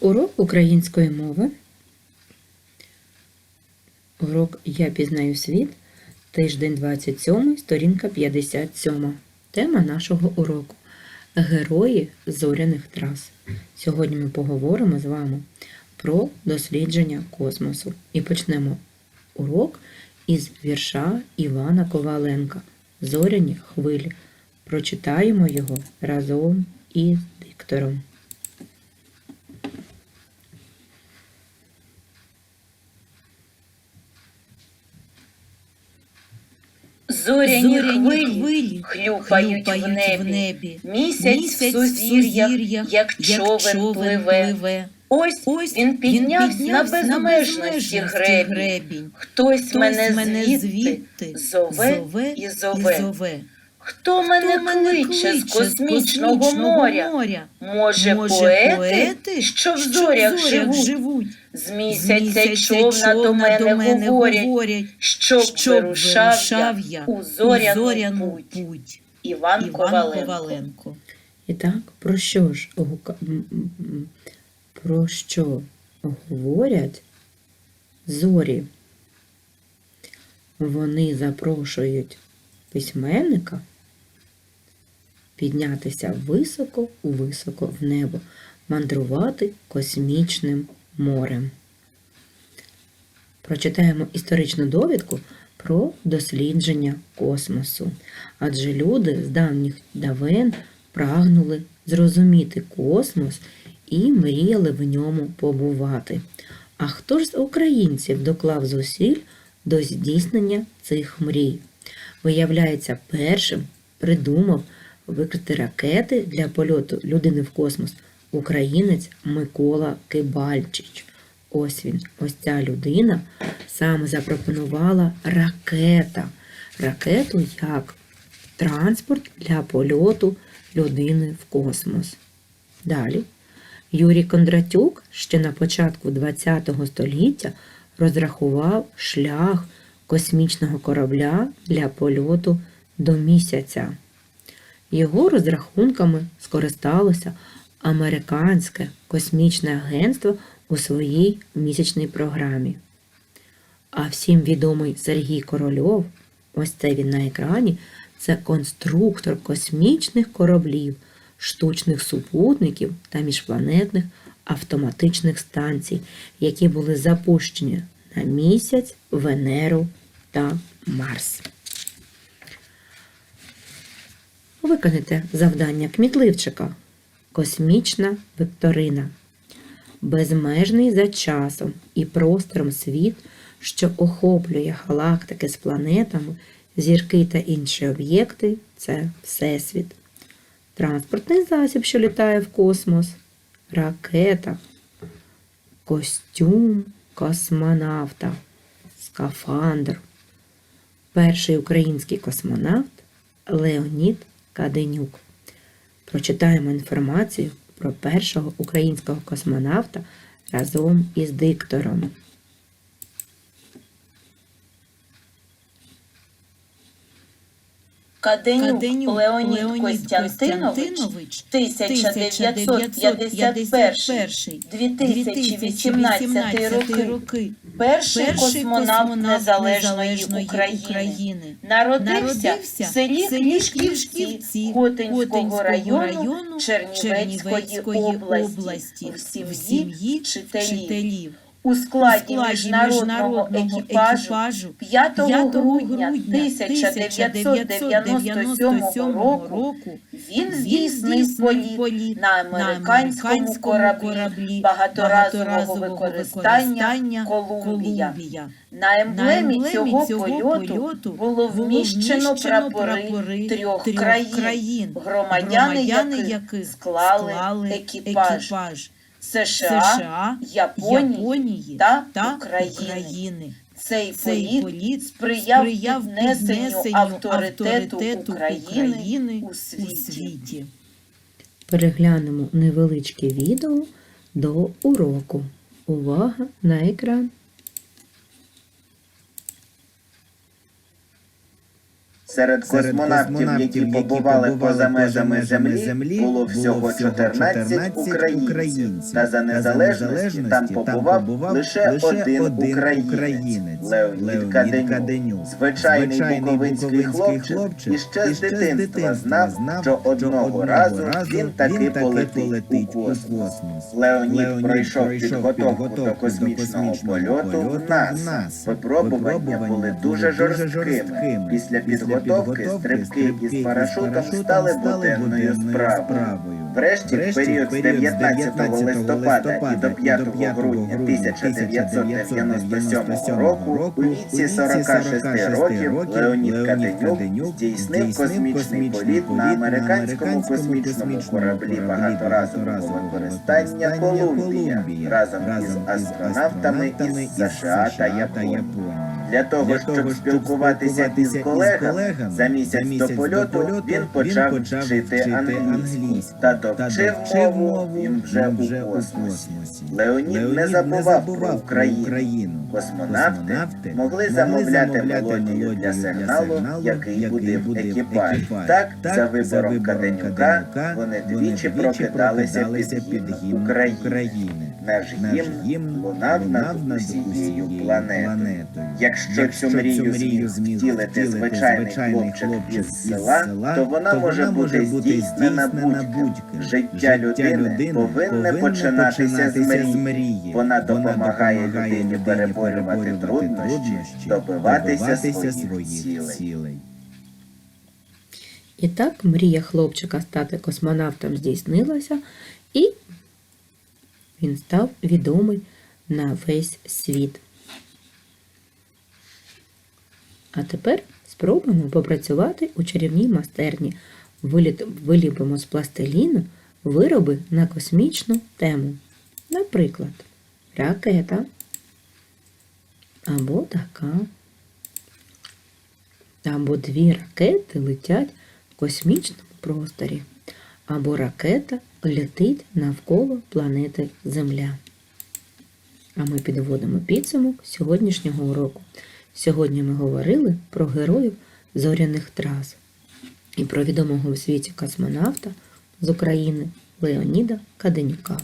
Урок української мови. Урок Я пізнаю світ. Тиждень 27, сторінка 57. Тема нашого уроку Герої зоряних трас. Сьогодні ми поговоримо з вами про дослідження космосу. І почнемо урок із вірша Івана Коваленка Зоряні хвилі. Прочитаємо його разом із диктором. Зоряні, хвилі, хлюпають, в небі. Місяць, в сузір'ях, як човен, пливе. Ось, Ось він піднявся на безмежності гребінь. гребінь. Хтось, Хтось мене звідти зове, і зове. Хто мене, Хто мене кличе з космічного моря? моря? Може, поети, що в зорях живуть? З місяця човна до мене говорять, щоб вирушав я у зоряну путь. Іван Іван Коваленко. Коваленко. І так, про що ж про що говорять зорі? Вони запрошують письменника піднятися високо-високо в небо, мандрувати космічним морем. Прочитаємо історичну довідку про дослідження космосу. Адже люди з давніх давен прагнули зрозуміти космос і мріяли в ньому побувати. А хто ж з українців доклав зусиль до здійснення цих мрій? Виявляється, першим придумав викрити ракети для польоту людини в космос українець Микола Кибальчич. Ось він, ось ця людина саме запропонувала ракета. Ракету як транспорт для польоту людини в космос. Далі Юрій Кондратюк ще на початку ХХ століття розрахував шлях космічного корабля для польоту до місяця. Його розрахунками скористалося Американське космічне агентство у своїй місячній програмі. А всім відомий Сергій Корольов, ось це він на екрані, це конструктор космічних кораблів, штучних супутників та міжпланетних автоматичних станцій, які були запущені на місяць, Венеру та Марс. Виконайте завдання кмітливчика. Космічна вікторина. Безмежний за часом і простором світ, що охоплює галактики з планетами, зірки та інші об'єкти це Всесвіт. Транспортний засіб, що літає в космос, ракета, костюм космонавта, скафандр. Перший український космонавт Леонід Каденюк. Прочитаємо інформацію про першого українського космонавта разом із диктором. Каденюк, Каденюк Леонід, Леонід Костянтинович, Костянтинович 1951 2018 роки, роки. перший Перший космонавт Незалежної України. Народився в селі Клішківці Хотинського району Чернівецької області в сім'ї вчителів. У складі міжнародного екіпажу 5 грудня 1997 року він здійснив політ на американському кораблі багаторазового використання Колумбія. На емблемі цього польоту було вміщено прапори трьох країн, громадяни яких склали екіпаж США, США, Японії Японії та та України. України. Цей Цей політ політ сприяв сприяв піднесенню авторитету авторитету України України у у світі. світі. Переглянемо невеличке відео до уроку. Увага на екран. Серед космонавтів, які побували поза межами Землі, було всього 14 українців. Та за незалежності там побував лише один українець Леонід Каденюк. Звичайний буковинський хлопчик іще з дитинства знав, що одного разу він таки полетить у космос. Леонід пройшов підготовку до космічного польоту в НАСА. Випробування були дуже жорсткими. Після підготовки стрибки із парашутом стали буденною справою. Врешті, в період з 19 листопада і до 5 грудня 1997 року у віці 46 років Леонід Каденюк здійснив космічний політ на американському космічному кораблі. багаторазового використання Колумбія. Разом із астронавтами із США та Японії. Для того, щоб спілкуватися із колегами, за місяць до польоту він почав вчити англійську. Та довчив мову він вже у космосі. Леонід не забував про Україну. Космонавти могли замовляти мелодію для сигналу, який будив екіпаж. Так, за вибором Каденюка, вони двічі прокидалися під гімн України. Наш гімн лунав над усією планетою. Якщо цю мрію зміг втілити звичайний хлопчик із села, то вона може бути здійснена будь-ким. Життя людини повинне починатися з мрії. Вона допомагає людині переборювати труднощі, добиватися своїх цілей. І так мрія хлопчика стати космонавтом здійснилася, і він став відомий на весь світ. А тепер спробуємо попрацювати у чарівній майстерні. Виліт- Виліпимо з пластиліну вироби на космічну тему. Наприклад, ракета або така. Або дві ракети летять в космічному просторі, або ракета летить навколо планети Земля. А ми підводимо підсумок сьогоднішнього уроку. Сьогодні ми говорили про героїв зоряних трас і про відомого у світі космонавта з України Леоніда Каденюка.